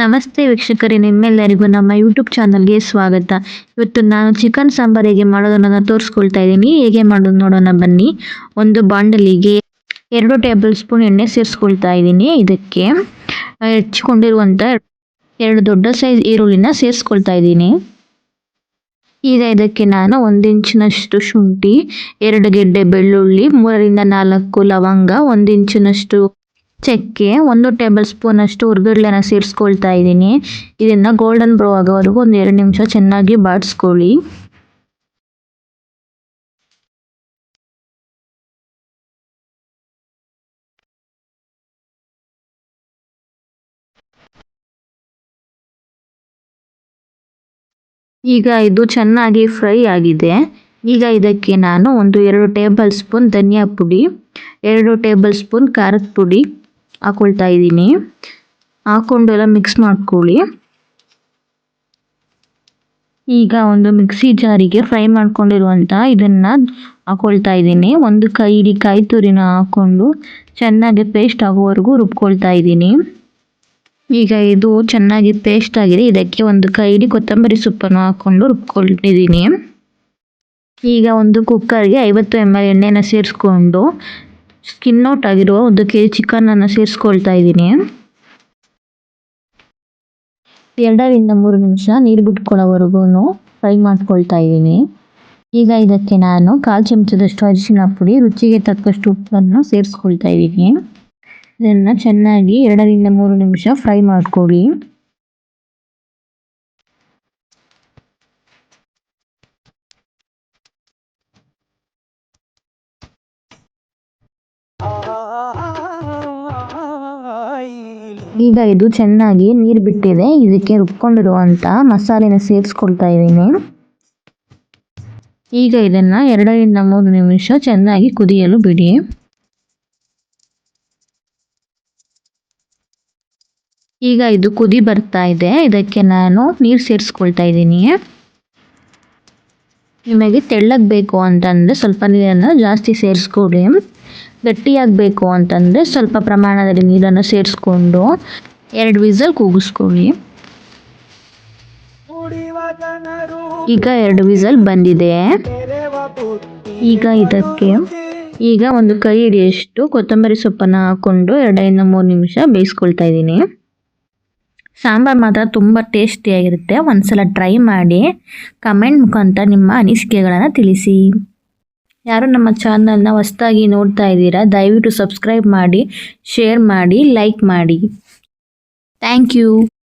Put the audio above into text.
ನಮಸ್ತೆ ವೀಕ್ಷಕರೇ, ನಿಮ್ಮೆಲ್ಲರಿಗೂ ನಮ್ಮ ಯೂಟ್ಯೂಬ್ ಚಾನಲ್ಗೆ ಸ್ವಾಗತ. ಇವತ್ತು ನಾನು ಚಿಕನ್ ಸಾಂಬಾರ್ ಹೇಗೆ ಮಾಡೋದನ್ನು ತೋರಿಸ್ಕೊಳ್ತಾ ಇದ್ದೀನಿ. ಹೇಗೆ ಮಾಡೋದು ನೋಡೋಣ ಬನ್ನಿ. ಒಂದು ಬಾಂಡಲಿಗೆ ಎರಡು ಟೇಬಲ್ ಸ್ಪೂನ್ ಎಣ್ಣೆ ಸೇರಿಸ್ಕೊಳ್ತಾ ಇದ್ದೀನಿ ಇದಕ್ಕೆ. ಹೆಚ್ಚಿಕೊಂಡಿರುವಂಥ ಎರಡು ದೊಡ್ಡ ಸೈಜ್ ಈರುಳ್ಳಿನ ಸೇರಿಸ್ಕೊಳ್ತಾ ಇದ್ದೀನಿ. ಈಗ ಇದಕ್ಕೆ ನಾನು ಒಂದು ಇಂಚಿನಷ್ಟು ಶುಂಠಿ, ಎರಡು ಗೆಡ್ಡೆ ಬೆಳ್ಳುಳ್ಳಿ, ಮೂರರಿಂದ ನಾಲ್ಕು ಲವಂಗ, ಒಂದು ಇಂಚಿನಷ್ಟು ಚಕ್ಕೆ ಒಂದು ಟೇಬಲ್ ಸ್ಪೂನ್ ಅಷ್ಟು ಹುರ್ಗಡ್ಲೆನ ಸೇರಿಸ್ಕೊಳ್ತಾ ಇದ್ದೀನಿ. ಇದನ್ನ ಗೋಲ್ಡನ್ ಬ್ರೌ ಆಗೋವರೆಗೂ ಒಂದು ಎರಡು ನಿಮಿಷ ಚೆನ್ನಾಗಿ ಬಾಡಿಸ್ಕೊಳ್ಳಿ. ಈಗ ಇದು ಚೆನ್ನಾಗಿ ಫ್ರೈ ಆಗಿದೆ. ಈಗ ಇದಕ್ಕೆ ನಾನು ಒಂದು ಎರಡು ಟೇಬಲ್ ಸ್ಪೂನ್ ಧನಿಯಾ ಪುಡಿ, ಎರಡು ಟೇಬಲ್ ಸ್ಪೂನ್ ಖಾರದ ಪುಡಿ ಹಾಕೊಳ್ತಾ ಇದ್ದೀನಿ. ಹಾಕೊಂಡು ಎಲ್ಲ ಮಿಕ್ಸ್ ಮಾಡ್ಕೊಳ್ಳಿ. ಈಗ ಒಂದು ಮಿಕ್ಸಿ ಜಾರಿಗೆ ಫ್ರೈ ಮಾಡ್ಕೊಂಡಿರುವಂಥ ಇದನ್ನು ಹಾಕೊಳ್ತಾ ಇದ್ದೀನಿ. ಒಂದು ಕೈ ಇಡೀ ಕಾಯಿ ತುರಿನ ಹಾಕ್ಕೊಂಡು ಚೆನ್ನಾಗಿ ಪೇಸ್ಟ್ ಆಗೋವರೆಗೂ ರುಬ್ಕೊಳ್ತಾ ಇದ್ದೀನಿ. ಈಗ ಇದು ಚೆನ್ನಾಗಿ ಪೇಸ್ಟ್ ಆಗಿದೆ. ಇದಕ್ಕೆ ಒಂದು ಕೈ ಇಡಿ ಕೊತ್ತಂಬರಿ ಸೊಪ್ಪನ್ನು ಹಾಕೊಂಡು ರುಬ್ಕೊಂಡಿದ್ದೀನಿ. ಈಗ ಒಂದು ಕುಕ್ಕರ್ಗೆ ಐವತ್ತು ಎಂ ಎಲ್ ಎಣ್ಣೆನ ಸೇರಿಸ್ಕೊಂಡು ಸ್ಕಿನ್ ಔಟ್ ಆಗಿರುವ ಒಂದು ಕೆ ಜಿ ಚಿಕನನ್ನು ಸೇರಿಸ್ಕೊಳ್ತಾ ಇದ್ದೀನಿ. ಎರಡರಿಂದ ಮೂರು ನಿಮಿಷ ನೀರು ಬಿಟ್ಕೊಳ್ಳೋವರೆಗೂ ಫ್ರೈ ಮಾಡ್ಕೊಳ್ತಾ ಇದ್ದೀನಿ. ಈಗ ಇದಕ್ಕೆ ನಾನು ಕಾಲು ಚಮಚದಷ್ಟು ಅರಿಶಿನ ಪುಡಿ, ರುಚಿಗೆ ತಕ್ಕಷ್ಟು ಉಪ್ಪನ್ನು ಸೇರಿಸ್ಕೊಳ್ತಾ ಇದ್ದೀನಿ. ಇದನ್ನು ಚೆನ್ನಾಗಿ ಎರಡರಿಂದ ಮೂರು ನಿಮಿಷ ಫ್ರೈ ಮಾಡ್ಕೊಳ್ಳಿ ಈಗ ಇದು ಚೆನ್ನಾಗಿ ನೀರು ಬಿಟ್ಟಿದೆ. ಇದಕ್ಕೆ ರುಬ್ಕೊಂಡಿರುವಂಥ ಮಸಾಲೆನ ಸೇರಿಸ್ಕೊಳ್ತಾ ಇದ್ದೀನಿ. ಈಗ ಇದನ್ನ ಎರಡರಿಂದ ಮೂರು ನಿಮಿಷ ಚೆನ್ನಾಗಿ ಕುದಿಯಲು ಬಿಡಿ. ಈಗ ಇದು ಕುದಿ ಬರ್ತಾ ಇದೆ. ಇದಕ್ಕೆ ನಾನು ನೀರು ಸೇರಿಸ್ಕೊಳ್ತಾ ಇದ್ದೀನಿ. ನಿಮಗೆ ತೆಳ್ಳಗೆ ಬೇಕು ಅಂತಂದರೆ ಸ್ವಲ್ಪ ನೀರನ್ನು ಜಾಸ್ತಿ ಸೇರಿಸ್ಕೊಳ್ಳಿ ಗಟ್ಟಿಯಾಗಬೇಕು ಅಂತಂದರೆ ಸ್ವಲ್ಪ ಪ್ರಮಾಣದಲ್ಲಿ ನೀರನ್ನು ಸೇರಿಸ್ಕೊಂಡು ಎರಡು ವಿಸಲ್ ಕೂಗಿಸ್ಕೊಳ್ಳಿ. ಈಗ ಎರಡು ವಿಸಲ್ ಬಂದಿದೆ. ಈಗ ಇದಕ್ಕೆ ಈಗ ಒಂದು ಕೈ ಹಿಡಿಯಷ್ಟು ಕೊತ್ತಂಬರಿ ಸೊಪ್ಪನ್ನು ಹಾಕ್ಕೊಂಡು ಎರಡರಿಂದ ಮೂರು ನಿಮಿಷ ಬೇಯಿಸ್ಕೊಳ್ತಾ ಇದ್ದೀನಿ. ಸಾಂಬಾರು ಮಾತ್ರ ತುಂಬ ಟೇಸ್ಟಿಯಾಗಿರುತ್ತೆ. ಒಂದು ಸಲ ಟ್ರೈ ಮಾಡಿ. ಕಮೆಂಟ್ ಮುಖಾಂತರ ನಿಮ್ಮ ಅನಿಸಿಕೆಗಳನ್ನು ತಿಳಿಸಿ. ಯಾರು ನಮ್ಮ ಚಾನಲ್ನ ಹೊಸ್ದಾಗಿ ನೋಡ್ತಾ ಇದ್ದೀರಾ, ದಯವಿಟ್ಟು ಸಬ್ಸ್ಕ್ರೈಬ್ ಮಾಡಿ ಶೇರ್ ಮಾಡಿ ಲೈಕ್ ಮಾಡಿ. Thank you